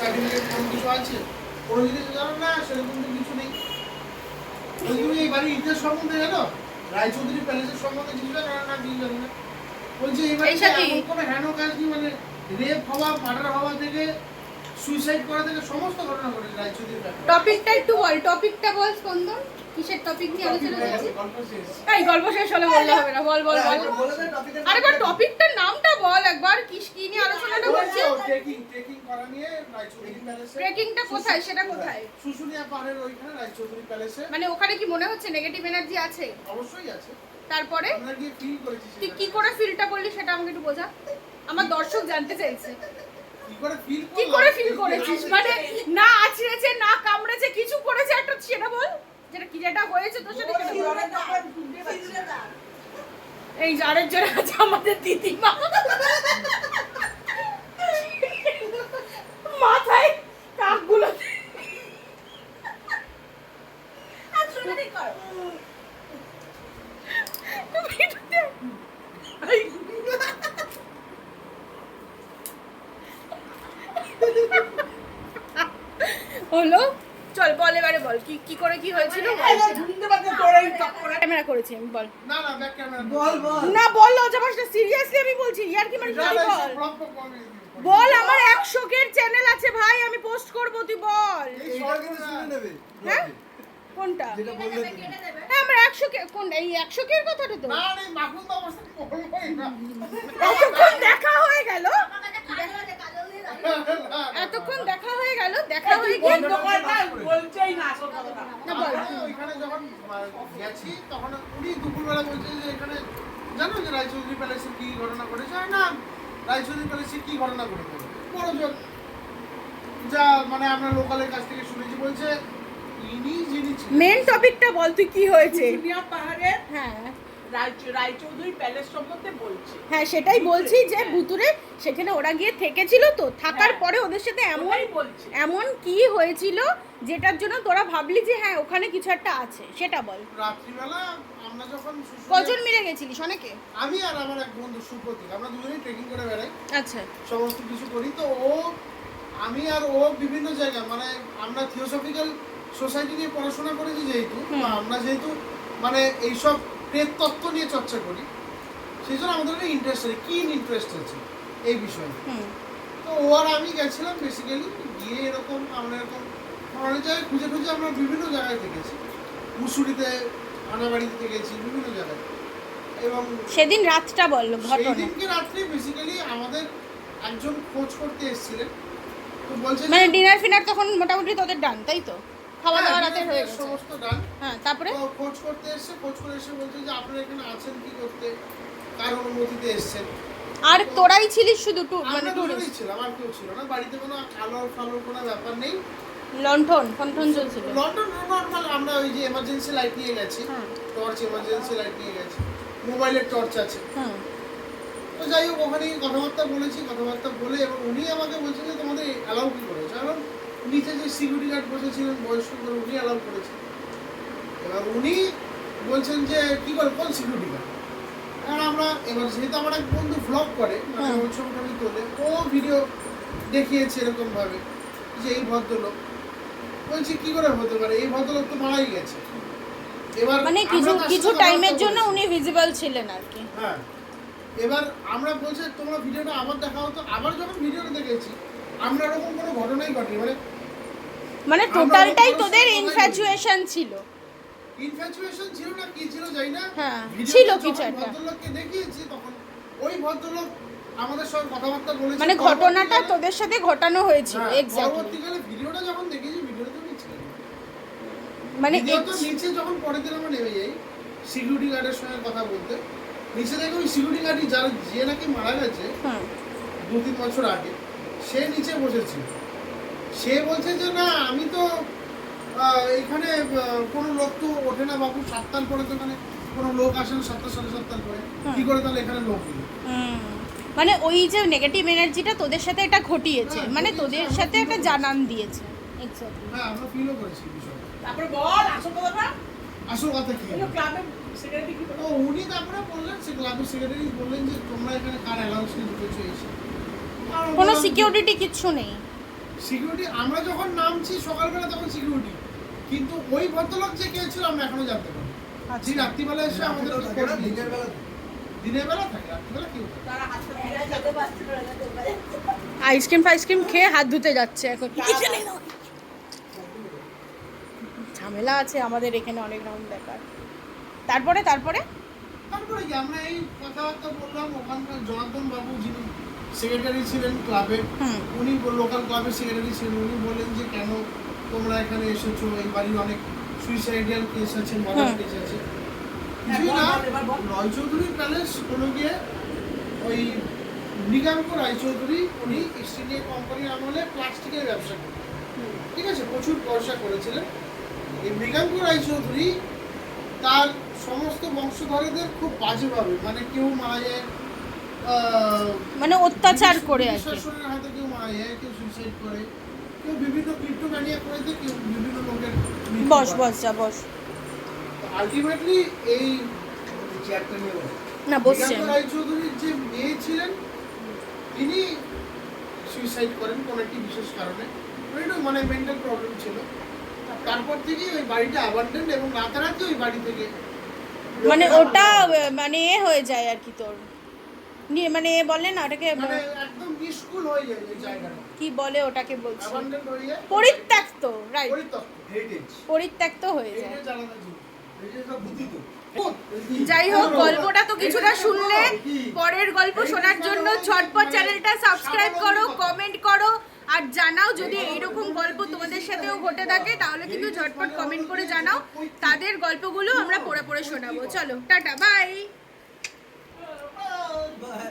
Certificate কোনো কিছু আছে? কোনো জিনিস জানো না? সেরকম তো কিছু নেই। বলছি, তুমি এই বাড়ির ইতিহাস সম্বন্ধে জানো? রায়চৌধুরী প্যালেসের সম্বন্ধে কিছু জানো? না, না কিছু জানো না। বলছি এই বাড়িতে এমন কোনো হেন কাজ কি মানে রেপ হওয়া মার্ডার হওয়া থেকে সুইসাইড করা থেকে সমস্ত ঘটনা ঘটেছে রায়চৌধুরী টপিকটা একটু বল। টপিকটা বল স্পন্দন। কিসের টপিক নিয়ে আলোচনা করছিস গল্প শেষ। গল্প শেষ হলে বললে হবে না। বল বল টপিকটার নামটা বল একবার কি কি নিয়ে আলোচনাটা করছিস ট্রেকিং ট্রেকিং করা নিয়ে রায়চৌধুরী প্যালেসে ট্রেকিংটা কোথায়? সেটা কোথায়? শুশুনিয়া পাহাড়ের ওইখানে রায়চৌধুরী প্যালেসে মানে ওখানে কি মনে হচ্ছে নেগেটিভ এনার্জি আছে? অবশ্যই আছে। তারপরে? আমরা গিয়ে ফিল করেছি তুই কি করে ফিলটা করলি সেটা আমাকে একটু বোঝা। আমার দর্শক জানতে চাইছে। কি করে ফিল কি করে ফিল করেছিস? মানে না আছড়েছে না কামড়েছে কিছু করেছে একটা সেটা বল। যেটা কি যেটা হয়েছে তোর সাথে। এই যে আরেকজন আছে আমাদের দিদিমা। মাথায় কাকগুলো হলো? চল বল এবারে বল কি কি করে কি হয়েছিল ক্যামেরা করেছি আমি বল। না না ব্যাক ক্যামেরা। বল বল। না বল লজ্জাবাসটা সিরিয়াসলি আমি বলছি ইয়ার কি মানে বল। বল আমার একশো কের চ্যানেল আছে ভাই আমি পোস্ট করব তুই বল। হ্যাঁ? কোনটা? যেটা বললে তুমি। হ্যাঁ আমার একশো কে কোন এই একশো কের কথাটা তো? না না এই তো অবস্থা বলবোই না। এতক্ষণ দেখা হয়ে গেল? এতক্ষণ দেখা হয়ে গেল দেখা হয়ে গিয়ে বলছেই না আসল কথাটা না বল। ওইখানে যখন গেছি তখন উনি দুপুরবেলা বলছে যে এখানে জানো যে রায়চৌধুরী প্যালেসে কি ঘটনা ঘটেছে? না রায়চৌধুরী প্যালেসে কি ঘটনা ঘটেছে? বড় জোর যা মানে আমরা লোকালের কাছ থেকে শুনেছি বলছে ইনি যিনি মেন টপিকটা বল তুই কি হয়েছে? পাহাড়ের হ্যাঁ। রায়চৌধুরী প্যালেস সম্বন্ধে বলছে। হ্যাঁ সেটাই বলছি যে ভুতুরে সেখানে ওরা গিয়ে থেকেছিল তো থাকার পরে ওদের সাথে এমন ওটাই বলছি। এমন কি হয়েছিল যেটার জন্য তোরা ভাবলি যে হ্যাঁ ওখানে কিছু একটা আছে সেটা বল। রাত্রিবেলা আমরা যখন কজন মিলে গেছিলিস অনেকে? আমি আর আমার এক বন্ধু সুপ্রতীক। আমরা দুজনেই ট্রেকিং করে বেড়াই। আচ্ছা। সমস্ত কিছু করি। তো ও আমি আর ও বিভিন্ন জায়গা মানে আমরা থিওসফিক্যাল সোসাইটি নিয়ে পড়াশোনা করেছি যেহেতু। আমরা যেহেতু মানে এইসব প্রেত তত্ত্ব নিয়ে চর্চা করি। সেই জন্য আমাদের একটা ইন্টারেস্ট আছে। কিন ইন্টারেস্ট আছে? এই বিষয়ে হুম। তো ও আর আমি গেছিলাম বেসিক্যালি গিয়ে এরকম আমরা এরকম অনেক জায়গায় খুঁজে খুঁজে আমরা বিভিন্ন জায়গায় দেখেছি। মুসুরিতে আনাবাড়িতে গেছি বিভিন্ন জায়গায়। এবং সেদিন রাতটা বলল সেই ঘটনা। দিনকে রাত্রে বেসিক্যালি আমাদের একজন খোঁজ করতে এসেছিলেন। তো বলছে মানে ডিনার ফিনার তখন মোটামুটি তোদের ডান তাই তো? খাওয়া হ্যাঁ, দাওয়া রাতে হয়ে গেছে। সমস্ত ডান হ্যাঁ তারপরে? খোঁজ করতে এসে খোঁজ করে এসে বলছে যে আপনারা এখানে আছেন কি করতে? কার অনুমতিতে এসেছেন। আর তোরাই ছিলিস শুধু টু মানে টুরিস্ট ছিলাম আর কেউ ছিল না। বাড়িতে কোনো আলোর ফালোর কোনো ব্যাপার নেই। লণ্ঠন ফন্ঠন চলছিল। লন্ডন নর্মাল আমরা ওই যে এমার্জেন্সি লাইট নিয়ে গেছি। হ্যাঁ। টর্চ এমার্জেন্সি লাইট নিয়ে গেছি। মোবাইলের টর্চ আছে। হ্যাঁ। তো যাই হোক ওখানে কথাবার্তা বলেছি কথাবার্তা বলে এবং উনি আমাকে বলছেন যে তোমাদের অ্যালাউ কি করেছে? কারণ নিচে যে সিকিউরিটি গার্ড বসেছিলেন বয়স্ক উনি অ্যালাউ করেছেন। এবার উনি বলছেন যে কি করে কোন সিকিউরিটি গার্ড কারণ আমরা এবার যেহেতু আমার এক বন্ধু ভ্লগ করে মানে হুম। ছবি তোলে ও ভিডিও দেখিয়েছে এরকম ভাবে যে এই ভদ্রলোক। বলছি কি করে হতে পারে? এই ভদ্রলোক তো মারাই গেছে। এবার মানে কিছু কিছু টাইমের জন্য উনি ভিজিবল ছিলেন আর কি। হ্যাঁ। এবার আমরা বলছি তোমরা ভিডিওটা আবার দেখা হতো আবার যখন ভিডিওটা দেখেছি আমরা এরকম কোনো ঘটনাই ঘটেনি মানে মানে টোটালটাই তোদের ইনফ্যাচুয়েশন ছিল। ইনফ্যাচুয়েশন ছিল না কি ছিল জানি না। হ্যাঁ, ছিল কিছু একটা। ভদ্রলোককে দেখিয়েছি তখন ওই ভদ্রলোক আমাদের সঙ্গে কথাবার্তা বলেছে। মানে ঘটনাটা তোদের সাথে ঘটানো হয়েছিল হ্যাঁ, এক্স্যাক্টলি পরবর্তীকালে ভিডিওটা যখন দেখেছি ভিডিওটা তো ছিল মানে ভিডিও তো নিচে যখন পরের দিন আমরা নেমে যাই সিকিউরিটি গার্ডের সঙ্গে কথা বলতে নিচে দেখে ওই সিকিউরিটি গার্ডই যার যে নাকি মারা গেছে হুম, দু তিন বছর আগে। সে নিচে বসেছিল সে বলছে যে না আমি তো এখানে কোনো লোক তো ওঠে না বাবু সাতটার পরে তো মানে কোনো লোক আসে না সাতটা সাড়ে সাতটার পরে। হুম। কি করে তাহলে এখানে লোক? হুম। মানে ওই যে নেগেটিভ এনার্জিটা তোদের সাথে এটা ঘটিয়েছে। হ্যাঁ, মানে তোদের সাথে একটা জানান দিয়েছে। এক্স্যাক্টলি হ্যাঁ আমরা ফিলও করেছি বিষয়টা তারপরে বল আসল কথাটা? আসল কথা কি? ক্লাবে সেক্রেটারি কি তো উনি তারপরে বললেন সে ক্লাবের সেক্রেটারি বললেন যে তোমরা এখানে কার অ্যালাউন্স নিয়ে ঢুকেছো এসে কোনো সিকিউরিটি কিচ্ছু নেই। সিকিউরিটি আমরা যখন নামছি সকালবেলা তখন সিকিউরিটি কিন্তু ওই ভদ্রলোক যে কে ছিল আমরা এখনও জানতে পারি যে রাত্রিবেলা এসে আমাদের দিনের বেলা দিনের বেলা থাকে রাত্রিবেলা কি আইসক্রিম ফাইসক্রিম খেয়ে হাত ধুতে যাচ্ছে এখন। ঝামেলা আছে আমাদের এখানে অনেক রকম ব্যাপার। তারপরে তারপরে? তারপরে কি? আমরা এই কথাবার্তা বললাম ওখানকার জনার্দন বাবু যিনি সেক্রেটারি ছিলেন ক্লাবের উনি লোকাল ক্লাবের সেক্রেটারি ছিলেন। উনি বলেন যে কেন তোমরা এখানে এসেছ? এই বাড়ির অনেক সুইসাইডিয়াল কেস আছে মার্ডার কেস আছে। কিছুই না এবার রায়চৌধুরী প্যালেস কোনো গিয়ে ওই মৃগাঙ্ক রায়চৌধুরী উনি ইস্ট ইন্ডিয়া কোম্পানির আমলে প্লাস্টিকের ব্যবসা করেন ঠিক আছে প্রচুর পয়সা করেছিলেন। এই মৃগাঙ্ক রায়চৌধুরী তার সমস্ত বংশধরদের খুব বাজেভাবে মানে কেউ মারা যায় মানে অত্যাচার করে আর কি। শাসনের হাতে কেউ মারা কেউ সুইসাইড করে কেউ বিভিন্ন ক্রিপ্টোম্যানিয়া করে দেয় কেউ বিভিন্ন লোকের বস বস যা বস। আলটিমেটলি এই না বসছে রায়চৌধুরীর যে মেয়ে ছিলেন তিনি সুইসাইড করেন কোনো একটি বিশেষ কারণে। মানে মেন্টাল প্রবলেম ছিল। তারপর থেকেই ওই বাড়িটা অ্যাবান্ডেন্ট এবং রাতারাতি ওই বাড়ি থেকে মানে ওটা মানে এ হয়ে যায় আর কি তোর। নিয়ে মানে বলে না ওটাকে মানে একদম নিষ্কুল হয়ে যায় জায়গাটা। কি বলে ওটাকে বলছি? পরিত্যক্ত রাইট পরিত্যক্ত হয়ে যায়। যাই হোক গল্পটা তো কিছুটা শুনলে পরের গল্প শোনার জন্য ছটপট চ্যানেলটা সাবস্ক্রাইব করো কমেন্ট করো আর জানাও যদি এইরকম গল্প তোমাদের সাথেও ঘটে থাকে তাহলে কিন্তু ঝটপট কমেন্ট করে জানাও। তাদের গল্পগুলো আমরা পড়ে পড়ে শোনাবো। চলো টাটা বাই but.